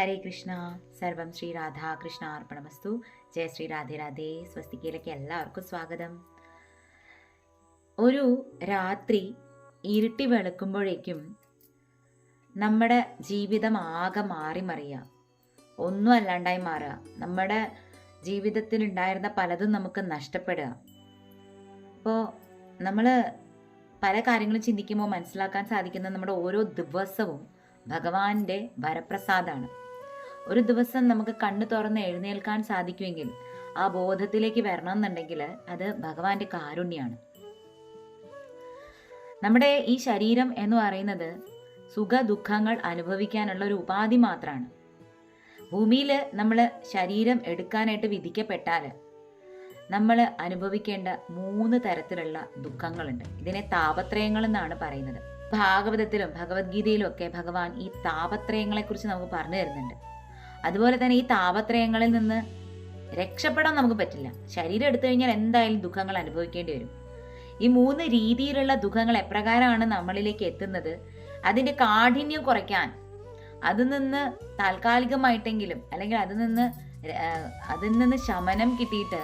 ഹരേ കൃഷ്ണ. സർവം ശ്രീ രാധാകൃഷ്ണ അർപ്പണമസ്തു. ജയ ശ്രീ രാധേ രാധേ. സ്വസ്തികയിലേക്ക് എല്ലാവർക്കും സ്വാഗതം. ഒരു രാത്രി ഇരുട്ടി വെളുക്കുമ്പോഴേക്കും നമ്മുടെ ജീവിതം ആകെ മാറി മറിയുക ഒന്നും അല്ലാണ്ടായി മാറുക നമ്മുടെ ജീവിതത്തിൽ ഉണ്ടായിരുന്ന പലതും നമുക്ക് നഷ്ടപ്പെടുക. അപ്പോൾ നമ്മൾ പല കാര്യങ്ങളും ചിന്തിക്കുമ്പോൾ മനസ്സിലാക്കാൻ സാധിക്കുന്ന നമ്മുടെ ഓരോ ദിവസവും ഭഗവാന്റെ വരപ്രസാദാണ്. ഒരു ദിവസം നമുക്ക് കണ്ണു തുറന്ന് എഴുന്നേൽക്കാൻ സാധിക്കുമെങ്കിൽ ആ ബോധത്തിലേക്ക് വരണം എന്നുണ്ടെങ്കിൽ അത് ഭഗവാന്റെ കാരുണ്യാണ്. നമ്മുടെ ഈ ശരീരം എന്ന് പറയുന്നത് സുഖ ദുഃഖങ്ങൾ അനുഭവിക്കാനുള്ള ഒരു ഉപാധി മാത്രമാണ് ഭൂമിയിൽ നമ്മൾ ശരീരം എടുക്കാനായിട്ട് വിധിക്കപ്പെട്ടാൽ നമ്മൾ അനുഭവിക്കേണ്ട മൂന്ന് തരത്തിലുള്ള ദുഃഖങ്ങളുണ്ട്. ഇതിനെ താപത്രയങ്ങൾ എന്നാണ് പറയുന്നത്. ഭാഗവതത്തിലും ഭഗവത്ഗീതയിലും ഒക്കെ ഭഗവാൻ ഈ താപത്രയങ്ങളെക്കുറിച്ച് നമുക്ക് പറഞ്ഞു തരുന്നുണ്ട്. അതുപോലെ തന്നെ ഈ താപത്രയങ്ങളിൽ നിന്ന് രക്ഷപ്പെടാൻ നമുക്ക് പറ്റില്ല. ശരീരം എടുത്തു കഴിഞ്ഞാൽ എന്തായാലും ദുഃഖങ്ങൾ അനുഭവിക്കേണ്ടി വരും. ഈ മൂന്ന് രീതിയിലുള്ള ദുഃഖങ്ങൾ എപ്രകാരമാണ് നമ്മളിലേക്ക് എത്തുന്നത്? അതിന്റെ കാഠിന്യം കുറയ്ക്കാൻ അതിൽ നിന്ന് താൽക്കാലികമായിട്ടെങ്കിലും അല്ലെങ്കിൽ അതിൽ നിന്ന് അതിൽ നിന്ന് ശമനം കിട്ടിയിട്ട്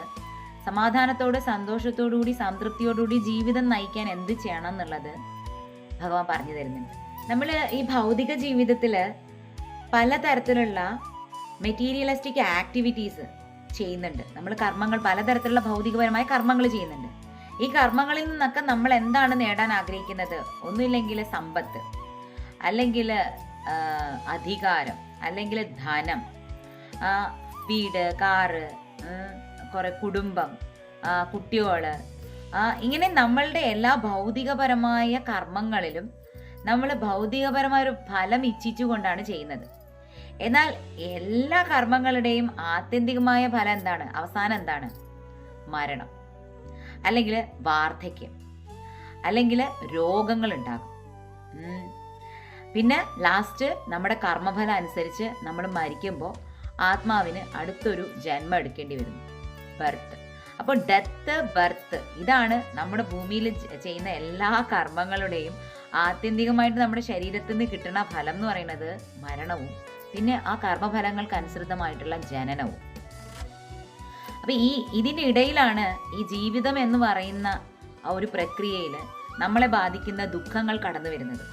സമാധാനത്തോടെ സന്തോഷത്തോടുകൂടി സംതൃപ്തിയോടുകൂടി ജീവിതം നയിക്കാൻ എന്ത് ചെയ്യണം എന്നുള്ളത് ഭഗവാൻ പറഞ്ഞു തരുന്നുണ്ട്. നമ്മൾ ഈ ഭൗതിക ജീവിതത്തിൽ പലതരത്തിലുള്ള മെറ്റീരിയലിസ്റ്റിക് ആക്ടിവിറ്റീസ് ചെയ്യുന്നുണ്ട്. നമ്മൾ കർമ്മങ്ങൾ പലതരത്തിലുള്ള ഭൗതികപരമായ കർമ്മങ്ങൾ ചെയ്യുന്നുണ്ട്. ഈ കർമ്മങ്ങളിൽ നിന്നൊക്കെ നമ്മൾ എന്താണ് നേടാൻ ആഗ്രഹിക്കുന്നത്? ഒന്നുമില്ലെങ്കിൽ സമ്പത്ത് അല്ലെങ്കിൽ അധികാരം അല്ലെങ്കിൽ ധനം വീട് കാറ് കുറെ കുടുംബം കുട്ടികൾ ഇങ്ങനെ നമ്മളുടെ എല്ലാ ഭൗതികപരമായ കർമ്മങ്ങളിലും നമ്മൾ ഭൗതികപരമായ ഒരു ഫലം ഇച്ഛിച്ചുകൊണ്ടാണ് ചെയ്യുന്നത്. എന്നാൽ എല്ലാ കർമ്മങ്ങളുടെയും ആത്യന്തികമായ ഫലം എന്താണ്? അവസാനം എന്താണ്? മരണം. അല്ലെങ്കിൽ വാർദ്ധക്യം. അല്ലെങ്കിൽ രോഗങ്ങൾ ഉണ്ടാകും പിന്നെ ലാസ്റ്റ് നമ്മുടെ കർമ്മഫലം അനുസരിച്ച് നമ്മൾ മരിക്കുമ്പോൾ ആത്മാവിന് അടുത്തൊരു ജന്മം എടുക്കേണ്ടി വരുന്നു. ബർത്ത് അപ്പോൾ ഡെത്ത് ബർത്ത് ഇതാണ് നമ്മുടെ ഭൂമിയിൽ ചെയ്യുന്ന എല്ലാ കർമ്മങ്ങളുടെയും ആത്യന്തികമായിട്ട് നമ്മുടെ ശരീരത്തിൽ നിന്ന് കിട്ടുന്ന ഫലം എന്ന് പറയുന്നത് മരണവും പിന്നെ ആ കർമ്മഫലങ്ങൾക്ക് അനുസൃതമായിട്ടുള്ള ജനനവും. അപ്പൊ ഈ ഇതിന്റെ ഇടയിലാണ് ഈ ജീവിതം എന്ന് പറയുന്ന ആ ഒരു പ്രക്രിയയിൽ നമ്മളെ ബാധിക്കുന്ന ദുഃഖങ്ങൾ കടന്നു വരുന്നത്.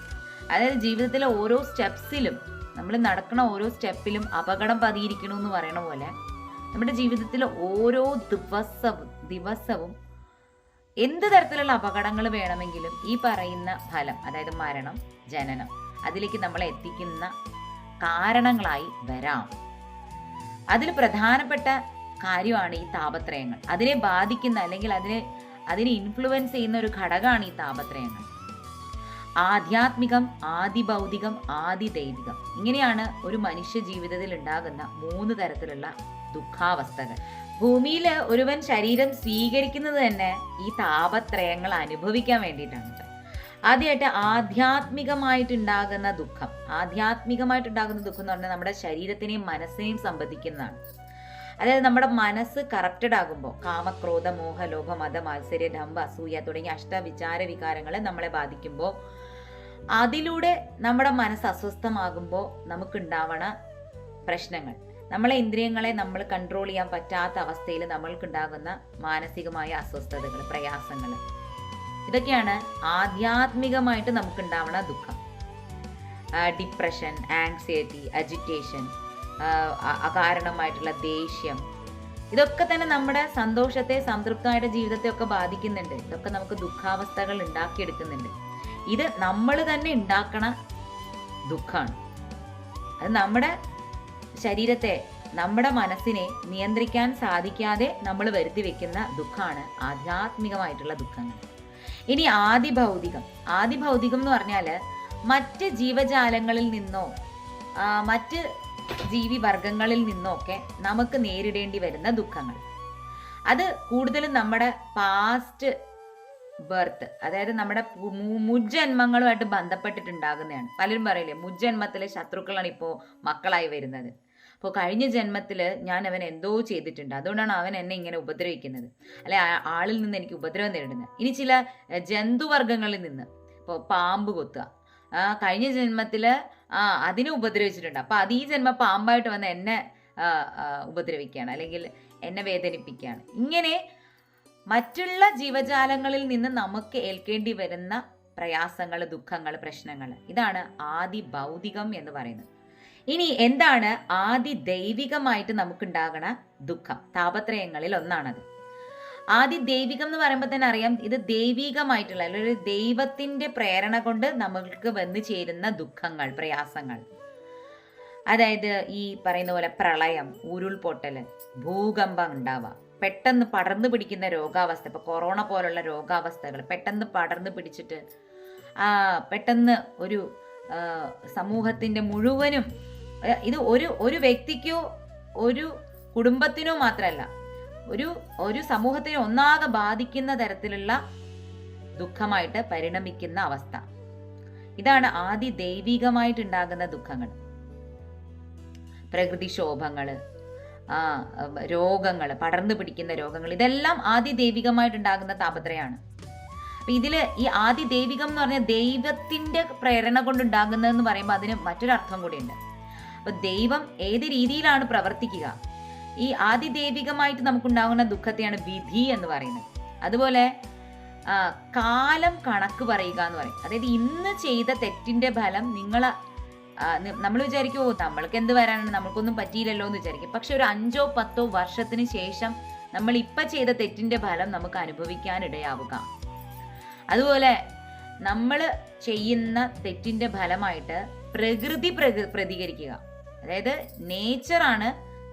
അതായത് ജീവിതത്തിലെ ഓരോ സ്റ്റെപ്സിലും നമ്മൾ നടക്കുന്ന ഓരോ സ്റ്റെപ്പിലും അപകടം പതിയിരിക്കണമെന്ന് എന്ന് പറയണ പോലെ നമ്മുടെ ജീവിതത്തിലെ ഓരോ ദിവസവും ദിവസവും എന്ത് തരത്തിലുള്ള അപകടങ്ങൾ വേണമെങ്കിലും ഈ പറയുന്ന ഫലം അതായത് മരണം ജനനം അതിലേക്ക് നമ്മളെ എത്തിക്കുന്ന കാരണങ്ങളായി വരാം. അതിൽ പ്രധാനപ്പെട്ട കാര്യമാണ് ഈ താപത്രയങ്ങൾ. അതിനെ ബാധിക്കുന്ന അല്ലെങ്കിൽ അതിനെ അതിനെ ഇൻഫ്ലുവൻസ് ചെയ്യുന്ന ഒരു ഘടകമാണ് ഈ താപത്രയങ്ങൾ. ആധ്യാത്മികം ആദി ദൈവികം ഇങ്ങനെയാണ് ഒരു മനുഷ്യ ജീവിതത്തിൽ ഉണ്ടാകുന്ന മൂന്ന് തരത്തിലുള്ള ദുഃഖാവസ്ഥകൾ. ഭൂമിയിൽ ഒരുവൻ ശരീരം സ്വീകരിക്കുന്നത് തന്നെ ഈ താപത്രയങ്ങൾ അനുഭവിക്കാൻ വേണ്ടിയിട്ടാണ് ആദ്യമായിട്ട് ആധ്യാത്മികമായിട്ടുണ്ടാകുന്ന ദുഃഖം. ആധ്യാത്മികമായിട്ടുണ്ടാകുന്ന ദുഃഖം എന്ന് പറഞ്ഞാൽ നമ്മുടെ ശരീരത്തിനെയും മനസ്സിനെയും സംബന്ധിക്കുന്നതാണ്. അതായത് നമ്മുടെ മനസ്സ് കറപ്റ്റഡ് ആകുമ്പോൾ കാമക്രോധ മോഹ ലോഭ മത മാത്സര്യ ഡംബ അസൂയ തുടങ്ങിയ അഷ്ടവിചാര വികാരങ്ങളെ നമ്മളെ ബാധിക്കുമ്പോൾ അതിലൂടെ നമ്മുടെ മനസ്സ് അസ്വസ്ഥമാകുമ്പോൾ നമുക്കുണ്ടാവണ പ്രശ്നങ്ങൾ. നമ്മളെ ഇന്ദ്രിയങ്ങളെ നമ്മൾ കൺട്രോൾ ചെയ്യാൻ പറ്റാത്ത അവസ്ഥയിൽ നമ്മൾക്കുണ്ടാകുന്ന മാനസികമായ അസ്വസ്ഥതകൾ പ്രയാസങ്ങൾ. ഇതൊക്കെയാണ് ആധ്യാത്മികമായിട്ട് നമുക്ക് ഉണ്ടാവുന്ന ദുഃഖം ഡിപ്രഷൻ ആങ്സൈറ്റി അജിറ്റേഷൻ അകാരണമായിട്ടുള്ള ദേഷ്യം. ഇതൊക്കെ തന്നെ നമ്മുടെ സന്തോഷത്തെ സംതൃപ്തമായിട്ട് ജീവിതത്തെ ഒക്കെ ബാധിക്കുന്നുണ്ട്. ഇതൊക്കെ നമുക്ക് ദുഃഖാവസ്ഥകൾ ഉണ്ടാക്കിയെടുക്കുന്നുണ്ട്. ഇത് നമ്മൾ തന്നെ ഉണ്ടാക്കണ ദുഃഖമാണ് അത് നമ്മുടെ ശരീരത്തെ നമ്മുടെ മനസ്സിനെ നിയന്ത്രിക്കാൻ സാധിക്കാതെ നമ്മൾ വരുത്തി വെക്കുന്ന ദുഃഖമാണ് ആധ്യാത്മികമായിട്ടുള്ള ദുഃഖങ്ങൾ. ഇനി ആദി ഭൗതികം ആദി ഭൗതികം എന്ന് പറഞ്ഞാൽ മറ്റ് ജീവജാലങ്ങളിൽ നിന്നോ മറ്റ് ജീവി വർഗങ്ങളിൽ നിന്നൊക്കെ നമുക്ക് നേരിടേണ്ടി വരുന്ന ദുഃഖങ്ങൾ. അത് കൂടുതലും നമ്മുടെ പാസ്റ്റ് ബർത്ത് അതായത് നമ്മുടെ മുജ്ജന്മങ്ങളുമായിട്ട് ബന്ധപ്പെട്ടിട്ടുണ്ടാകുന്നതാണ്. പലരും പറയില്ലേ മുജ്ജന്മത്തിലെ ശത്രുക്കളാണ് ഇപ്പോൾ മക്കളായി വരുന്നത്. അപ്പോൾ കഴിഞ്ഞ ജന്മത്തിൽ ഞാൻ അവൻ എന്തോ ചെയ്തിട്ടുണ്ട്. അതുകൊണ്ടാണ് അവൻ എന്നെ ഇങ്ങനെ ഉപദ്രവിക്കുന്നത്. അല്ലെ ആളിൽ നിന്ന് എനിക്ക് ഉപദ്രവം നേരിടുന്നത്. ഇനി ചില ജന്തുവർഗങ്ങളിൽ നിന്ന്. ഇപ്പോൾ പാമ്പ് കൊത്തുക. കഴിഞ്ഞ ജന്മത്തിൽ ആ അതിനെ ഉപദ്രവിച്ചിട്ടുണ്ട്. അപ്പോൾ അത് ഈ ജന്മ പാമ്പായിട്ട് വന്ന് എന്നെ ഉപദ്രവിക്കുകയാണ്. അല്ലെങ്കിൽ എന്നെ വേദനിപ്പിക്കുകയാണ്. ഇങ്ങനെ മറ്റുള്ള ജീവജാലങ്ങളിൽ നിന്ന് നമുക്ക് ഏൽക്കേണ്ടി വരുന്ന പ്രയാസങ്ങൾ ദുഃഖങ്ങൾ പ്രശ്നങ്ങൾ ഇതാണ് ആദി ഭൗതികം എന്ന് പറയുന്നത്. ഇനി എന്താണ് ആദി ദൈവികമായിട്ട് നമുക്കുണ്ടാകണ ദുഃഖം? താപത്രയങ്ങളിൽ ഒന്നാണത്. ആദി ദൈവികം എന്ന് പറയുമ്പോൾ തന്നെ അറിയാം ഇത് ദൈവികമായിട്ടുള്ള അല്ലെങ്കിൽ ഒരു ദൈവത്തിന്റെ പ്രേരണ കൊണ്ട് നമ്മൾക്ക് വന്നു ചേരുന്ന ദുഃഖങ്ങൾ പ്രയാസങ്ങൾ. അതായത് ഈ പറയുന്ന പോലെ പ്രളയം ഉരുൾപൊട്ടൽ ഭൂകമ്പം ഉണ്ടാവുക പെട്ടെന്ന് പടർന്നു പിടിക്കുന്ന രോഗാവസ്ഥ ഇപ്പൊ കൊറോണ പോലുള്ള രോഗാവസ്ഥകൾ പെട്ടെന്ന് പടർന്നു പിടിച്ചിട്ട് ആ പെട്ടെന്ന് ഒരു സമൂഹത്തിന്റെ മുഴുവനും ഇത് ഒരു ഒരു വ്യക്തിക്കോ ഒരു കുടുംബത്തിനോ മാത്രമല്ല ഒരു ഒരു സമൂഹത്തിനെ ഒന്നാകെ ബാധിക്കുന്ന തരത്തിലുള്ള ദുഃഖമായിട്ട് പരിണമിക്കുന്ന അവസ്ഥ. ഇതാണ് ആദി ദൈവികമായിട്ടുണ്ടാകുന്ന ദുഃഖങ്ങൾ. പ്രകൃതിക്ഷോഭങ്ങൾ ആ രോഗങ്ങൾ പടർന്നു പിടിക്കുന്ന രോഗങ്ങൾ ഇതെല്ലാം ആദി ദൈവികമായിട്ടുണ്ടാകുന്ന താപത്രയാണ്. അപ്പൊ ഇതിൽ ഈ ആദി ദൈവികം എന്ന് പറഞ്ഞാൽ ദൈവത്തിന്റെ പ്രേരണ കൊണ്ടുണ്ടാകുന്നതെന്ന് പറയുമ്പോൾ അതിന് മറ്റൊരർത്ഥം കൂടിയുണ്ട്. അപ്പൊ ദൈവം ഏത് രീതിയിലാണ് പ്രവർത്തിക്കുക? ഈ ആദി ദൈവികമായിട്ട് നമുക്കുണ്ടാകുന്ന ദുഃഖത്തെയാണ് വിധി എന്ന് പറയുന്നത്. അതുപോലെ കാലം കണക്ക് പറയുക എന്ന് പറയും. അതായത് ഇന്ന് ചെയ്ത തെറ്റിന്റെ ഫലം നിങ്ങൾ നമ്മൾ വിചാരിക്കുമോ നമ്മൾക്ക് എന്ത് വരാനാണ്? നമ്മൾക്കൊന്നും പറ്റിയില്ലല്ലോ എന്ന് വിചാരിക്കും. പക്ഷെ ഒരു അഞ്ചോ പത്തോ വർഷത്തിന് ശേഷം നമ്മൾ ഇപ്പൊ ചെയ്ത തെറ്റിന്റെ ഫലം നമുക്ക് അനുഭവിക്കാനിടയാവുക. അതുപോലെ നമ്മൾ ചെയ്യുന്ന തെറ്റിന്റെ ഫലമായിട്ട് പ്രകൃതി പ്രക- പ്രതികരിക്കുക. അതായത് നേച്ചറാണ്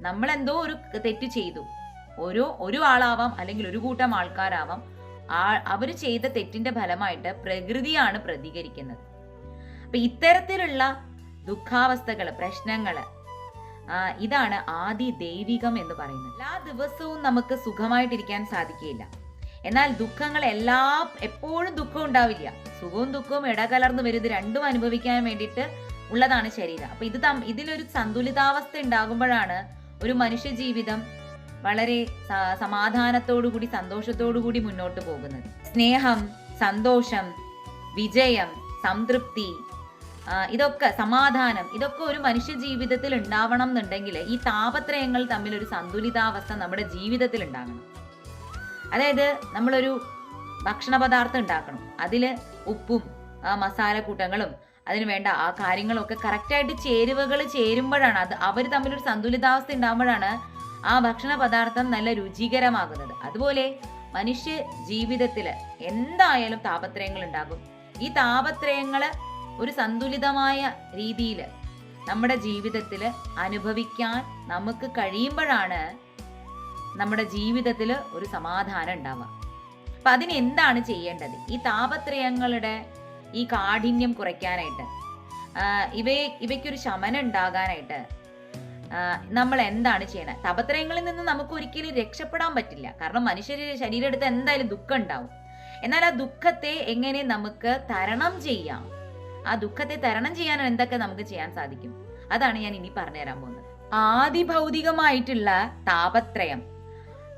നമ്മൾ എന്തോ ഒരു തെറ്റ് ചെയ്തു. ഒരു ഒരു ആളാവാം അല്ലെങ്കിൽ ഒരു കൂട്ടം ആൾക്കാരാവാം ആ അവർ ചെയ്ത തെറ്റിന്റെ ഫലമായിട്ട് പ്രകൃതിയാണ് പ്രതികരിക്കുന്നത്. അപ്പൊ ഇത്തരത്തിലുള്ള ദുഃഖാവസ്ഥകൾ പ്രശ്നങ്ങൾ ഇതാണ് ആദി ദൈവികം എന്ന് പറയുന്നത്. എല്ലാ ദിവസവും നമുക്ക് സുഖമായിട്ടിരിക്കാൻ സാധിക്കില്ല എന്നാൽ ദുഃഖങ്ങൾ എല്ലാ എപ്പോഴും ദുഃഖം ഉണ്ടാവില്ല. സുഖവും ദുഃഖവും ഇടകലർന്ന് വരുന്നത് രണ്ടും അനുഭവിക്കാൻ വേണ്ടിയിട്ട് ഉള്ളതാണ് ശരീരം. അപ്പൊ ഇത് ഇതിലൊരു സന്തുലിതാവസ്ഥ ഉണ്ടാകുമ്പോഴാണ് ഒരു മനുഷ്യ ജീവിതം വളരെ കൂടി സമാധാനത്തോടുകൂടി സന്തോഷത്തോടുകൂടി മുന്നോട്ട് പോകുന്നത്. സ്നേഹം സന്തോഷം വിജയം സംതൃപ്തി ഇതൊക്കെ സമാധാനം ഇതൊക്കെ ഒരു മനുഷ്യ ജീവിതത്തിൽ ഉണ്ടാവണം എന്നുണ്ടെങ്കിൽ ഈ താപത്രയങ്ങൾ തമ്മിൽ ഒരു സന്തുലിതാവസ്ഥ നമ്മുടെ ജീവിതത്തിൽ ഉണ്ടാകണം. അതായത് നമ്മളൊരു ഭക്ഷണ പദാർത്ഥം ഉണ്ടാക്കണം. അതിൽ ഉപ്പും മസാലക്കൂട്ടങ്ങളും അതിന് വേണ്ട ആ കാര്യങ്ങളൊക്കെ കറക്റ്റായിട്ട് ചേരുവകൾ ചേരുമ്പോഴാണ് അത് അവർ തമ്മിലൊരു സന്തുലിതാവസ്ഥ ഉണ്ടാകുമ്പോഴാണ് ആ ഭക്ഷണ പദാർത്ഥം നല്ല രുചികരമാകുന്നത്. അതുപോലെ മനുഷ്യ ജീവിതത്തിൽ എന്തായാലും താപത്രയങ്ങൾ ഉണ്ടാകും ഈ താപത്രയങ്ങൾ ഒരു സന്തുലിതമായ രീതിയിൽ നമ്മുടെ ജീവിതത്തിൽ അനുഭവിക്കാൻ നമുക്ക് കഴിയുമ്പോഴാണ് നമ്മുടെ ജീവിതത്തിൽ ഒരു സമാധാനം ഉണ്ടാവുക അപ്പം അതിനെന്താണ് ചെയ്യേണ്ടത്? ഈ താപത്രയങ്ങളുടെ ഈ കാഠിന്യം കുറയ്ക്കാനായിട്ട്. ഇവയെ ഇവയ്ക്കൊരു ശമനം ഉണ്ടാകാനായിട്ട് നമ്മൾ എന്താണ് ചെയ്യണത് തപത്രയങ്ങളിൽ നിന്ന് നമുക്ക് ഒരിക്കലും രക്ഷപ്പെടാൻ പറ്റില്ല. കാരണം മനുഷ്യ ശരീരം എടുത്ത് എന്തായാലും ദുഃഖം ഉണ്ടാവും. എന്നാൽ ആ ദുഃഖത്തെ എങ്ങനെ നമുക്ക് തരണം ചെയ്യാം? ആ ദുഃഖത്തെ തരണം ചെയ്യാൻ എന്തൊക്കെ നമുക്ക് ചെയ്യാൻ സാധിക്കും? അതാണ് ഞാൻ ഇനി പറഞ്ഞുതരാൻ പോകുന്നത്. ആദിഭൗതികമായിട്ടുള്ള താപത്രയം.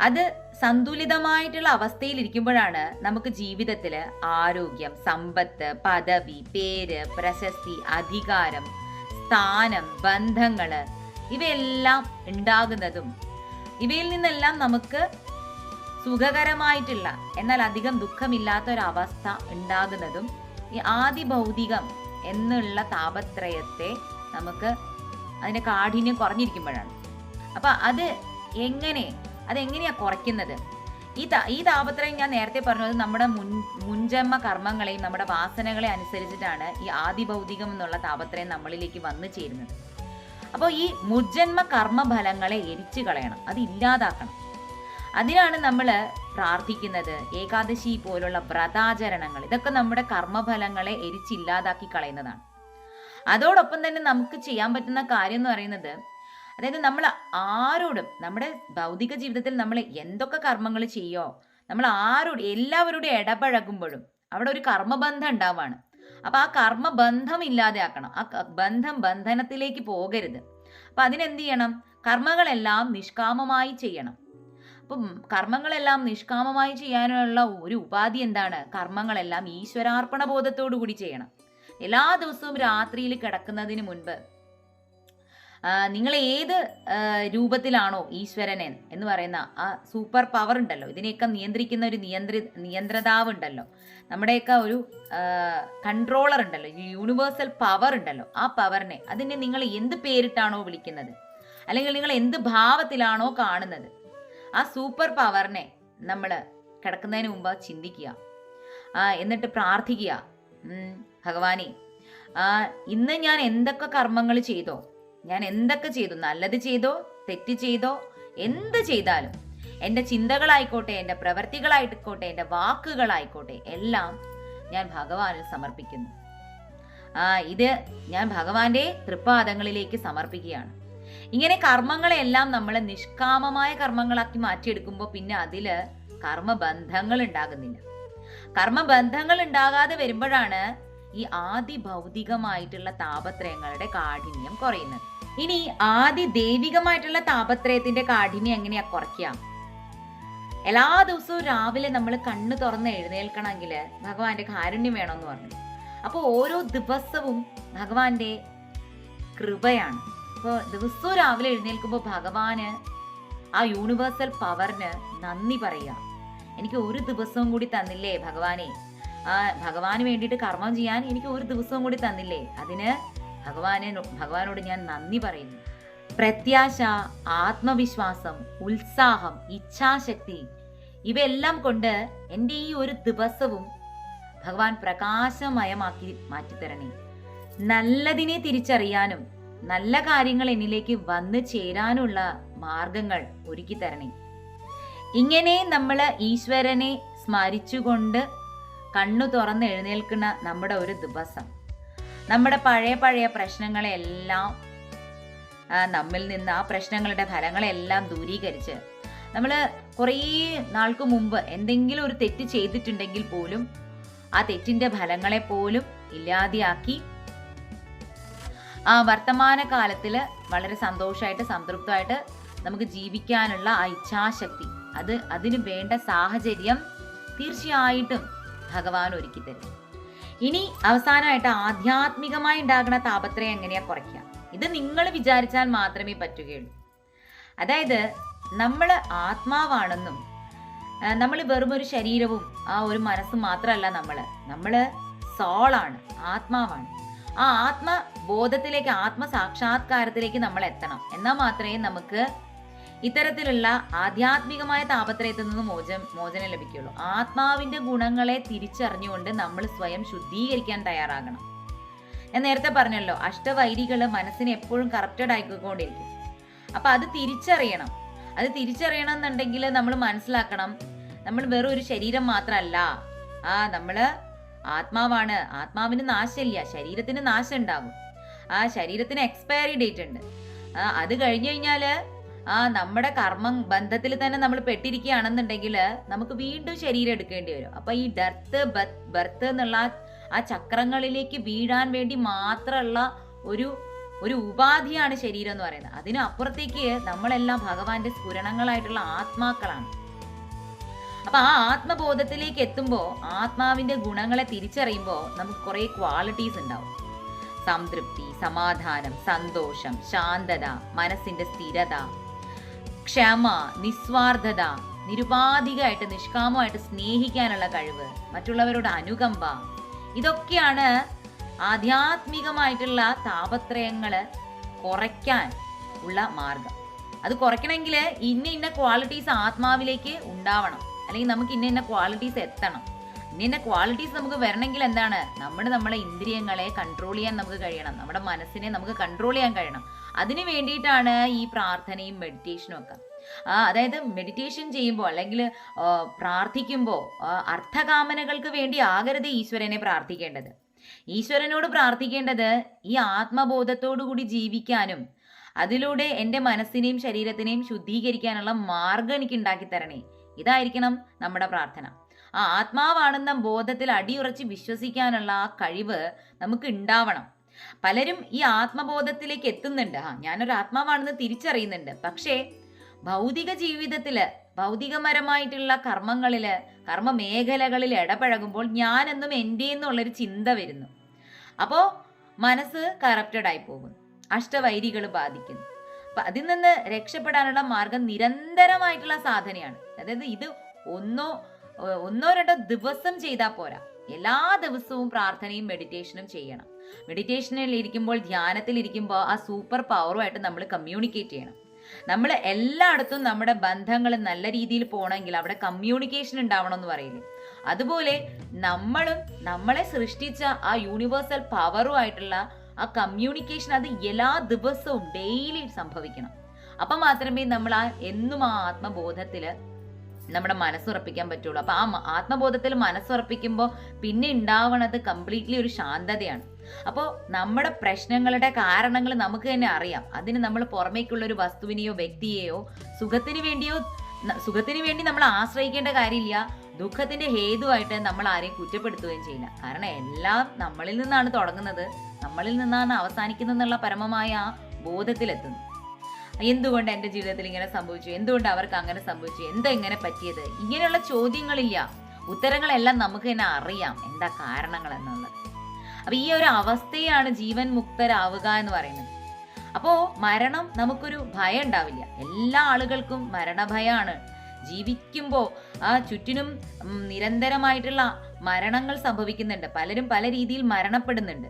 അത് സന്തുലിതമായിട്ടുള്ള അവസ്ഥയിൽ ഇരിക്കുമ്പോഴാണ് നമുക്ക് ജീവിതത്തിൽ ആരോഗ്യം സമ്പത്ത് പദവി പേര് പ്രശസ്തി അധികാരം സ്ഥാനം ബന്ധങ്ങൾ ഇവയെല്ലാം ഉണ്ടാകുന്നതും ഇവയിൽ നിന്നെല്ലാം നമുക്ക് സുഖകരമായിട്ടുള്ള എന്നാൽ അധികം ദുഃഖമില്ലാത്ത ഒരവസ്ഥ ഉണ്ടാകുന്നതും ഈ ആദി ഭൗതികം എന്നുള്ള താപത്രയത്തെ നമുക്ക് അതിന്റെ കാഠിന്യം കുറഞ്ഞിരിക്കുമ്പോഴാണ്. അപ്പം അത് എങ്ങനെ അതെങ്ങനെയാ കുറയ്ക്കുന്നത്? ഈ ഈ താപത്രയം ഞാൻ നേരത്തെ പറഞ്ഞത് നമ്മുടെ മുൻ മുൻജന്മ കർമ്മങ്ങളെയും നമ്മുടെ വാസനകളെ അനുസരിച്ചിട്ടാണ് ഈ ആദി ഭൗതികം എന്നുള്ള താപത്രയം നമ്മളിലേക്ക് വന്നു ചേരുന്നത്. അപ്പോൾ ഈ മുജ്ജന്മ കർമ്മഫലങ്ങളെ എരിച്ചു കളയണം അത് ഇല്ലാതാക്കണം. അതിനാണ് നമ്മൾ പ്രാർത്ഥിക്കുന്നത് ഏകാദശി പോലുള്ള വ്രതാചരണങ്ങൾ. ഇതൊക്കെ നമ്മുടെ കർമ്മഫലങ്ങളെ എരിച്ചില്ലാതാക്കി കളയുന്നതാണ്. അതോടൊപ്പം തന്നെ നമുക്ക് ചെയ്യാൻ പറ്റുന്ന കാര്യം എന്ന് പറയുന്നത് അതായത് നമ്മൾ ആരോടും നമ്മുടെ ഭൗതിക ജീവിതത്തിൽ നമ്മൾ എന്തൊക്കെ കർമ്മങ്ങൾ ചെയ്യോ നമ്മൾ ആരോടും എല്ലാവരോടും ഇടപഴകുമ്പോഴും അവിടെ ഒരു കർമ്മബന്ധം ഉണ്ടാവാണ്. അപ്പൊ ആ കർമ്മബന്ധം ഇല്ലാതെയാക്കണം. ആ ബന്ധം ബന്ധനത്തിലേക്ക് പോകരുത്. അപ്പൊ അതിനെന്ത് ചെയ്യണം? കർമ്മങ്ങളെല്ലാം നിഷ്കാമമായി ചെയ്യണം. അപ്പം കർമ്മങ്ങളെല്ലാം നിഷ്കാമമായി ചെയ്യാനുള്ള ഒരു ഉപാധി എന്താണ്? കർമ്മങ്ങളെല്ലാം ഈശ്വരാർപ്പണ ബോധത്തോടു കൂടി ചെയ്യണം. എല്ലാ ദിവസവും രാത്രിയിൽ കിടക്കുന്നതിന് മുൻപ് നിങ്ങൾ ഏത് രൂപത്തിലാണോ ഈശ്വരനെ എന്ന് പറയുന്ന ആ സൂപ്പർ പവർ ഉണ്ടല്ലോ. ഇതിനെയൊക്കെ നിയന്ത്രിക്കുന്ന ഒരു നിയന്ത്രി നിയന്ത്രതാവ് ഉണ്ടല്ലോ. നമ്മുടെയൊക്കെ ഒരു കൺട്രോളർ ഉണ്ടല്ലോ. യൂണിവേഴ്സൽ പവർ ഉണ്ടല്ലോ. ആ പവറിനെ അതിനെ നിങ്ങൾ എന്ത് പേരിട്ടാണോ വിളിക്കുന്നത്? അല്ലെങ്കിൽ നിങ്ങൾ എന്ത് ഭാവത്തിലാണോ കാണുന്നത്? ആ സൂപ്പർ പവറിനെ നമ്മൾ കിടക്കുന്നതിന് മുമ്പ് ചിന്തിക്കുക. എന്നിട്ട് പ്രാർത്ഥിക്കുക. ഭഗവാനെ ഇന്ന് ഞാൻ എന്തൊക്കെ കർമ്മങ്ങൾ ചെയ്തോ ഞാൻ എന്തൊക്കെ ചെയ്തു? നല്ലത് ചെയ്തോ? തെറ്റ് ചെയ്തോ? എന്ത് ചെയ്താലും എന്റെ ചിന്തകളായിക്കോട്ടെ എന്റെ പ്രവൃത്തികളായിക്കോട്ടെ എന്റെ വാക്കുകളായിക്കോട്ടെ എല്ലാം ഞാൻ ഭഗവാനിൽ സമർപ്പിക്കുന്നു. ആ ഇത് ഞാൻ ഭഗവാന്റെ തൃപ്പാദങ്ങളിലേക്ക് സമർപ്പിക്കുകയാണ്. ഇങ്ങനെ കർമ്മങ്ങളെല്ലാം നമ്മൾ നിഷ്കാമമായ കർമ്മങ്ങളാക്കി മാറ്റിയെടുക്കുമ്പോൾ പിന്നെ അതിൽ കർമ്മബന്ധങ്ങൾ ഉണ്ടാകുന്നില്ല കർമ്മബന്ധങ്ങൾ ഉണ്ടാകാതെ വരുമ്പോഴാണ് ഈ ആദി ഭൗതികമായിട്ടുള്ള താപത്രയങ്ങളുടെ കാഠിന്യം കുറയുന്നത്. ഇനി ആദ്യ ദൈവികമായിട്ടുള്ള താപത്രയത്തിന്റെ കാഠിന്യം എങ്ങനെയാ കുറയ്ക്കുക? എല്ലാ ദിവസവും രാവിലെ നമ്മൾ കണ്ണ് തുറന്ന് എഴുന്നേൽക്കണമെങ്കിൽ ഭഗവാന്റെ കാരുണ്യം വേണമെന്ന് പറഞ്ഞു. അപ്പോൾ ഓരോ ദിവസവും ഭഗവാന്റെ കൃപയാണ്. അപ്പോൾ ദിവസവും രാവിലെ എഴുന്നേൽക്കുമ്പോൾ ഭഗവാന് ആ യൂണിവേഴ്സൽ പവറിന് നന്ദി പറയുക. എനിക്ക് ഒരു ദിവസവും കൂടി തന്നില്ലേ ഭഗവാനെ? ആ ഭഗവാന് വേണ്ടിയിട്ട് കർമ്മം ചെയ്യാൻ എനിക്ക് ഒരു ദിവസവും കൂടി തന്നില്ലേ? അതിന് ഭഗവാനെ ഭഗവാനോട് ഞാൻ നന്ദി പറയുന്നു. പ്രത്യാശ ആത്മവിശ്വാസം ഉത്സാഹം ഇച്ഛാശക്തി ഇവയെല്ലാം കൊണ്ട് എന്റെ ഈ ഒരു ദിവസവും ഭഗവാൻ പ്രകാശമയമാക്കി മാറ്റിത്തരണേ. നല്ലതിനെ തിരിച്ചറിയാനും നല്ല കാര്യങ്ങൾ എന്നിലേക്ക് വന്നു ചേരാനുള്ള മാർഗങ്ങൾ ഒരുക്കി തരണേ. ഇങ്ങനെ നമ്മൾ ഈശ്വരനെ സ്മരിച്ചുകൊണ്ട് കണ്ണു തുറന്ന് എഴുന്നേൽക്കുന്ന നമ്മുടെ ഒരു ദിവസം. നമ്മുടെ പഴയ പഴയ പ്രശ്നങ്ങളെല്ലാം നമ്മിൽ നിന്ന് ആ പ്രശ്നങ്ങളുടെ ഫലങ്ങളെല്ലാം ദൂരീകരിച്ച് നമ്മൾ കുറേ നാൾക്ക് മുമ്പ് എന്തെങ്കിലും ഒരു തെറ്റ് ചെയ്തിട്ടുണ്ടെങ്കിൽ പോലും ആ തെറ്റിന്റെ ഫലങ്ങളെ പോലും ഇല്ലാതെയാക്കി ആ വർത്തമാന കാലത്തിൽ വളരെ സന്തോഷമായിട്ട് സംതൃപ്തമായിട്ട് നമുക്ക് ജീവിക്കാനുള്ള ആ ഇച്ഛാശക്തി അത് അതിന് വേണ്ട സാഹചര്യം തീർച്ചയായിട്ടും ഭഗവാൻ ഒരുക്കി തരും ഇനി അവസാനമായിട്ട് ആധ്യാത്മികമായി ഉണ്ടാകുന്ന താപത്രയം എങ്ങനെയാ കുറയ്ക്കുക? ഇത് നിങ്ങൾ വിചാരിച്ചാൽ മാത്രമേ പറ്റുകയുള്ളൂ. അതായത് നമ്മൾ ആത്മാവാണെന്നും നമ്മൾ വെറും ഒരു ശരീരവും ആ ഒരു മനസ്സും മാത്രമല്ല നമ്മൾ നമ്മൾ സോളാണ് ആത്മാവാണ്. ആ ആത്മബോധത്തിലേക്ക് ആത്മസാക്ഷാത്കാരത്തിലേക്ക് നമ്മൾ എത്തണം എന്നാൽ മാത്രമേ നമുക്ക് ഇത്തരത്തിലുള്ള ആധ്യാത്മികമായ താപത്രയത്തിൽ നിന്ന് മോചനം മോചനം ലഭിക്കുകയുള്ളൂ. ആത്മാവിന്റെ ഗുണങ്ങളെ തിരിച്ചറിഞ്ഞുകൊണ്ട് നമ്മൾ സ്വയം ശുദ്ധീകരിക്കാൻ തയ്യാറാകണം. ഞാൻ നേരത്തെ പറഞ്ഞല്ലോ അഷ്ടവൈരികൾ മനസ്സിനെ എപ്പോഴും കറപ്റ്റഡ് ആയിക്കൊണ്ടിരിക്കും. അപ്പൊ അത് തിരിച്ചറിയണം. അത് തിരിച്ചറിയണം എന്നുണ്ടെങ്കിൽ നമ്മൾ മനസ്സിലാക്കണം നമ്മൾ വെറും ഒരു ശരീരം മാത്രമല്ല ആ നമ്മൾ ആത്മാവാണ്. ആത്മാവിന് നാശമില്ല ശരീരത്തിന് നാശം ഉണ്ടാകും ആ ശരീരത്തിന് എക്സ്പയറി ഡേറ്റ് ഉണ്ട്. അത് കഴിഞ്ഞു കഴിഞ്ഞാൽ ആ നമ്മുടെ കർമ്മ ബന്ധത്തിൽ തന്നെ നമ്മൾ പെട്ടിരിക്കുകയാണെന്നുണ്ടെങ്കിൽ നമുക്ക് വീണ്ടും ശരീരം എടുക്കേണ്ടി വരും. അപ്പൊ ഈ ഡെർത്ത് ബർത്ത് എന്നുള്ള ആ- ചക്രങ്ങളിലേക്ക് വീഴാൻ വേണ്ടി മാത്രമുള്ള ഒരു ഒരു ഉപാധിയാണ് ശരീരം എന്ന് പറയുന്നത്. അതിനപ്പുറത്തേക്ക് നമ്മളെല്ലാം ഭഗവാന്റെ സ്ഫുരണങ്ങളായിട്ടുള്ള ആത്മാക്കളാണ്. അപ്പൊ ആ ആത്മബോധത്തിലേക്ക് എത്തുമ്പോൾ ആത്മാവിന്റെ ഗുണങ്ങളെ തിരിച്ചറിയുമ്പോൾ നമുക്ക് കുറെ ക്വാളിറ്റീസ് ഉണ്ടാവും. സംതൃപ്തി സമാധാനം സന്തോഷം ശാന്തത മനസ്സിന്റെ സ്ഥിരത ക്ഷമ നിസ്വാർത്ഥത നിരുപാധികമായിട്ട് നിഷ്കാമമായിട്ട് സ്നേഹിക്കാനുള്ള കഴിവ് മറ്റുള്ളവരോട് അനുകമ്പ ഇതൊക്കെയാണ് ആധ്യാത്മികമായിട്ടുള്ള താപത്രയങ്ങൾ കുറയ്ക്കാൻ ഉള്ള മാർഗം. അത് കുറയ്ക്കണമെങ്കിൽ ഇന്ന ഇന്ന ക്വാളിറ്റീസ് ആത്മാവിലേക്ക് ഉണ്ടാവണം. അല്ലെങ്കിൽ നമുക്ക് ഇന്ന ഇന്ന ക്വാളിറ്റീസ് എത്തണം. ഇന്ന ഇന്ന ക്വാളിറ്റീസ് നമുക്ക് വരണമെങ്കിൽ എന്താണ്? നമ്മുടെ നമ്മളെ ഇന്ദ്രിയങ്ങളെ കൺട്രോൾ ചെയ്യാൻ നമുക്ക് കഴിയണം. നമ്മുടെ മനസ്സിനെ നമുക്ക് കൺട്രോൾ ചെയ്യാൻ കഴിയണം. അതിന് വേണ്ടിയിട്ടാണ് ഈ പ്രാർത്ഥനയും മെഡിറ്റേഷനും ഒക്കെ. അതായത് മെഡിറ്റേഷൻ ചെയ്യുമ്പോൾ അല്ലെങ്കിൽ പ്രാർത്ഥിക്കുമ്പോൾ അർത്ഥകാമനകൾക്ക് വേണ്ടി ആകരുത് ഈശ്വരനെ പ്രാർത്ഥിക്കേണ്ടത്. ഈശ്വരനോട് പ്രാർത്ഥിക്കേണ്ടത് ഈ ആത്മബോധത്തോടു കൂടി ജീവിക്കാനും അതിലൂടെ എന്റെ മനസ്സിനെയും ശരീരത്തിനെയും ശുദ്ധീകരിക്കാനുള്ള മാർഗം എനിക്ക് ഉണ്ടാക്കി തരണേ. ഇതായിരിക്കണം നമ്മുടെ പ്രാർത്ഥന. ആ ആത്മാവാണെന്ന ബോധത്തിൽ അടിയുറച്ച് വിശ്വസിക്കാനുള്ള ആ കഴിവ് നമുക്ക് ഉണ്ടാവണം. പലരും ഈ ആത്മബോധത്തിലേക്ക് എത്തുന്നുണ്ട്. ആ ഞാനൊരു ആത്മാവാണെന്ന് തിരിച്ചറിയുന്നുണ്ട്. പക്ഷേ ഭൗതിക ജീവിതത്തിൽ ഭൗതികപരമായിട്ടുള്ള കർമ്മങ്ങളിൽ കർമ്മ മേഖലകളിൽ ഇടപഴകുമ്പോൾ ഞാനെന്നും എന്റെ എന്നുള്ളൊരു ചിന്ത വരുന്നു. അപ്പോൾ മനസ്സ് കറപ്റ്റഡ് ആയി പോകുന്നു. അഷ്ടവൈരികൾ ബാധിക്കുന്നു. അപ്പൊ അതിൽ നിന്ന് രക്ഷപ്പെടാനുള്ള മാർഗം നിരന്തരമായിട്ടുള്ള സാധനയാണ്. അതായത് ഇത് ഒന്നോ ഒന്നോ രണ്ടോ ദിവസം ചെയ്താൽ പോരാ. എല്ലാ ദിവസവും പ്രാർത്ഥനയും മെഡിറ്റേഷനും ചെയ്യണം. മെഡിറ്റേഷനിൽ ഇരിക്കുമ്പോൾ ധ്യാനത്തിൽ ഇരിക്കുമ്പോൾ ആ സൂപ്പർ പവറുമായിട്ട് നമ്മൾ കമ്മ്യൂണിക്കേറ്റ് ചെയ്യണം. നമ്മൾ എല്ലായിടത്തും നമ്മുടെ ബന്ധങ്ങൾ നല്ല രീതിയിൽ പോകണമെങ്കിൽ അവിടെ കമ്മ്യൂണിക്കേഷൻ ഉണ്ടാവണം എന്ന് പറയില്ലേ? അതുപോലെ നമ്മളും നമ്മളെ സൃഷ്ടിച്ച ആ യൂണിവേഴ്സൽ പവറുമായിട്ടുള്ള ആ കമ്മ്യൂണിക്കേഷൻ അത് എല്ലാ ദിവസവും ഡെയിലി സംഭവിക്കണം. അപ്പം മാത്രമേ നമ്മൾ ആ എന്നും ആ ആത്മബോധത്തിൽ നമ്മുടെ മനസ്സുറപ്പിക്കാൻ പറ്റുള്ളൂ. അപ്പം ആ ആത്മബോധത്തിൽ മനസ്സുറപ്പിക്കുമ്പോൾ പിന്നെ ഉണ്ടാവണത് കംപ്ലീറ്റ്ലി ഒരു ശാന്തതയാണ്. അപ്പോൾ നമ്മുടെ പ്രശ്നങ്ങളുടെ കാരണങ്ങൾ നമുക്ക് തന്നെ അറിയാം. അതിന് നമ്മൾ പുറമേക്കുള്ള ഒരു വസ്തുവിനെയോ വ്യക്തിയെയോ സുഖത്തിന് വേണ്ടിയോ സുഖത്തിന് വേണ്ടി നമ്മൾ ആശ്രയിക്കേണ്ട കാര്യമില്ല. ദുഃഖത്തിന്റെ ഹേതുവായിട്ട് നമ്മൾ ആരെയും കുറ്റപ്പെടുത്തുകയും ചെയ്യില്ല. കാരണം എല്ലാം നമ്മളിൽ നിന്നാണ് തുടങ്ങുന്നത്. നമ്മളിൽ നിന്നാണ് അവസാനിക്കുന്നത് എന്നുള്ള പരമമായ ആ ബോധത്തിലെത്തുന്നു എന്തുകൊണ്ട് എന്റെ ജീവിതത്തിൽ ഇങ്ങനെ സംഭവിച്ചു? എന്തുകൊണ്ട് അവർക്ക് അങ്ങനെ സംഭവിച്ചു? എന്താ ഇങ്ങനെ പറ്റിയത്? ഇങ്ങനെയുള്ള ചോദ്യങ്ങളില്ല. ഉത്തരങ്ങളെല്ലാം നമുക്ക് തന്നെ അറിയാം. എന്താ കാരണങ്ങൾ എന്നുള്ളത്. അപ്പൊ ഈ ഒരു അവസ്ഥയാണ് ജീവൻ മുക്തരാവുക എന്ന് പറയുന്നത്. അപ്പോ മരണം നമുക്കൊരു ഭയം ഉണ്ടാവില്ല. എല്ലാ ആളുകൾക്കും മരണഭയമാണ് ജീവിക്കുമ്പോൾ ആ ചുറ്റിനും നിരന്തരമായിട്ടുള്ള മരണങ്ങൾ സംഭവിക്കുന്നുണ്ട്. പലരും പല രീതിയിൽ മരണപ്പെടുന്നുണ്ട്.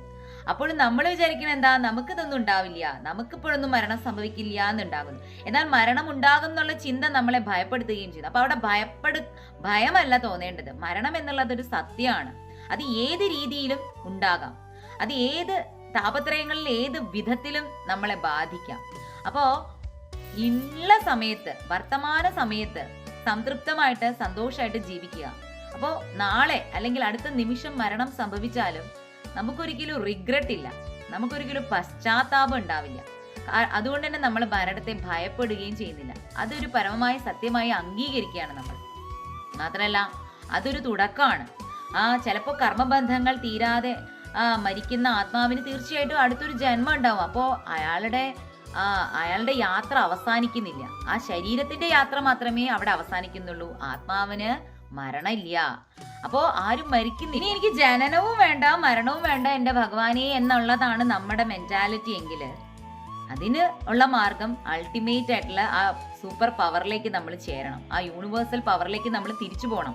അപ്പോൾ നമ്മൾ വിചാരിക്കുന്നത് എന്താ? നമുക്കിതൊന്നും ഉണ്ടാവില്ല. നമുക്കിപ്പോഴൊന്നും മരണം സംഭവിക്കില്ല എന്നുണ്ടാകുന്നു. എന്നാൽ മരണം ഉണ്ടാകും എന്നുള്ള ചിന്ത നമ്മളെ ഭയപ്പെടുത്തുകയും ചെയ്യുന്നു അപ്പൊ അവിടെ ഭയപ്പെടു ഭയമല്ല തോന്നേണ്ടത്. മരണം എന്നുള്ളത് ഒരു സത്യമാണ്. അത് ഏത് രീതിയിലും ഉണ്ടാകാം. അത് ഏത് താപത്രയങ്ങളിൽ ഏത് വിധത്തിലും നമ്മളെ ബാധിക്കാം. അപ്പോൾ ഉള്ള സമയത്ത് വർത്തമാന സമയത്ത് സംതൃപ്തമായിട്ട് സന്തോഷമായിട്ട് ജീവിക്കുക. അപ്പോൾ നാളെ അല്ലെങ്കിൽ അടുത്ത നിമിഷം മരണം സംഭവിച്ചാലും നമുക്കൊരിക്കലും റിഗ്രറ്റ് ഇല്ല. നമുക്കൊരിക്കലും പശ്ചാത്താപം ഉണ്ടാവില്ല. അതുകൊണ്ട് തന്നെ നമ്മൾ മരണത്തെ ഭയപ്പെടുകയും ചെയ്യുന്നില്ല. അതൊരു പരമമായ സത്യമായി അംഗീകരിക്കുകയാണ് നമ്മൾ. മാത്രമല്ല അതൊരു തുടക്കമാണ്. ആ ചിലപ്പോൾ കർമ്മബന്ധങ്ങൾ തീരാതെ മരിക്കുന്ന ആത്മാവിന് തീർച്ചയായിട്ടും അടുത്തൊരു ജന്മം ഉണ്ടാവും. അപ്പോൾ അയാളുടെ അയാളുടെ യാത്ര അവസാനിക്കുന്നില്ല. ആ ശരീരത്തിന്റെ യാത്ര മാത്രമേ അവിടെ അവസാനിക്കുന്നുള്ളൂ. ആത്മാവിന് മരണമില്ല. അപ്പോൾ ആരും മരിക്കുന്നു ഇനി എനിക്ക് ജനനവും വേണ്ട മരണവും വേണ്ട എന്റെ ഭഗവാനെ എന്നുള്ളതാണ് നമ്മുടെ മെന്റാലിറ്റി എങ്കിൽ അതിന് ഉള്ള മാർഗം അൾട്ടിമേറ്റ് ആയിട്ടുള്ള ആ സൂപ്പർ പവറിലേക്ക് നമ്മൾ ചേരണം. ആ യൂണിവേഴ്സൽ പവറിലേക്ക് നമ്മൾ തിരിച്ചു പോകണം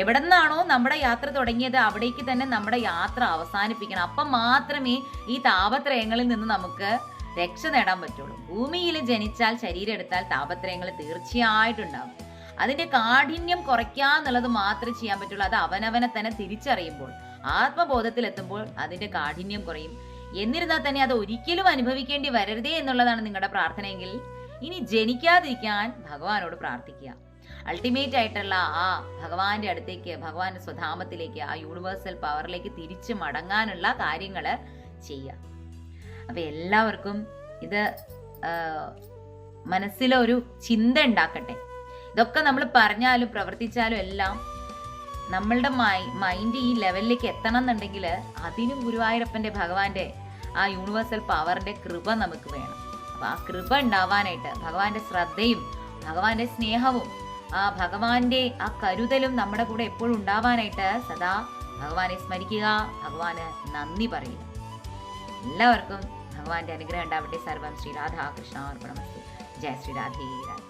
എവിടെ നിന്നാണോ നമ്മുടെ യാത്ര തുടങ്ങിയത് അവിടേക്ക് തന്നെ നമ്മുടെ യാത്ര അവസാനിപ്പിക്കണം. അപ്പം മാത്രമേ ഈ താപത്രയങ്ങളിൽ നിന്ന് നമുക്ക് രക്ഷ നേടാൻ പറ്റുള്ളൂ. ഭൂമിയിൽ ജനിച്ചാൽ ശരീരം എടുത്താൽ താപത്രയങ്ങൾ തീർച്ചയായിട്ടും ഉണ്ടാകും അതിന്റെ കാഠിന്യം കുറയ്ക്കുക എന്നുള്ളത് മാത്രമേ ചെയ്യാൻ പറ്റുള്ളൂ. അത് അവനവനെ തന്നെ തിരിച്ചറിയുമ്പോൾ ആത്മബോധത്തിലെത്തുമ്പോൾ അതിന്റെ കാഠിന്യം കുറയും. എന്നിരുന്നാൽ തന്നെ അത് ഒരിക്കലും അനുഭവിക്കേണ്ടി വരരുതേ എന്നുള്ളതാണ് നിങ്ങളുടെ പ്രാർത്ഥനയെങ്കിൽ ഇനി ജനിക്കാതിരിക്കാൻ ഭഗവാനോട് പ്രാർത്ഥിക്കുക. അൾട്ടിമേറ്റ് ആയിട്ടുള്ള ആ ഭഗവാന്റെ അടുത്തേക്ക് ഭഗവാന്റെ സ്വധാമത്തിലേക്ക് ആ യൂണിവേഴ്സൽ പവറിലേക്ക് തിരിച്ചു മടങ്ങാനുള്ള കാര്യങ്ങൾ ചെയ്യുക. അപ്പൊ എല്ലാവർക്കും ഇത് മനസ്സിലൊരു ചിന്ത ഉണ്ടാക്കട്ടെ. ഇതൊക്കെ നമ്മൾ പറഞ്ഞാലും പ്രവർത്തിച്ചാലും എല്ലാം നമ്മളുടെ മൈ മൈൻഡ് ഈ ലെവലിലേക്ക് എത്തണം എന്നുണ്ടെങ്കിൽ അതിനും ഗുരുവായൂരപ്പന്റെ ഭഗവാന്റെ ആ യൂണിവേഴ്സൽ പവറിന്റെ കൃപ നമുക്ക് വേണം. അപ്പൊ ആ കൃപ ഉണ്ടാവാനായിട്ട് ഭഗവാന്റെ ശ്രദ്ധയും ഭഗവാന്റെ സ്നേഹവും ആ ഭഗവാന്റെ ആ കരുതലും നമ്മുടെ കൂടെ എപ്പോഴും ഉണ്ടാവാനായിട്ട് സദാ ഭഗവാനെ സ്മരിക്കുക ഭഗവാന് നന്ദി പറയുക. എല്ലാവർക്കും ഭഗവാന്റെ അനുഗ്രഹം ഉണ്ടാവട്ടെ. സർവം ശ്രീ രാധാകൃഷ്ണ അർപ്പണമസ്തു. ജയ ശ്രീ രാധേ രാധേ.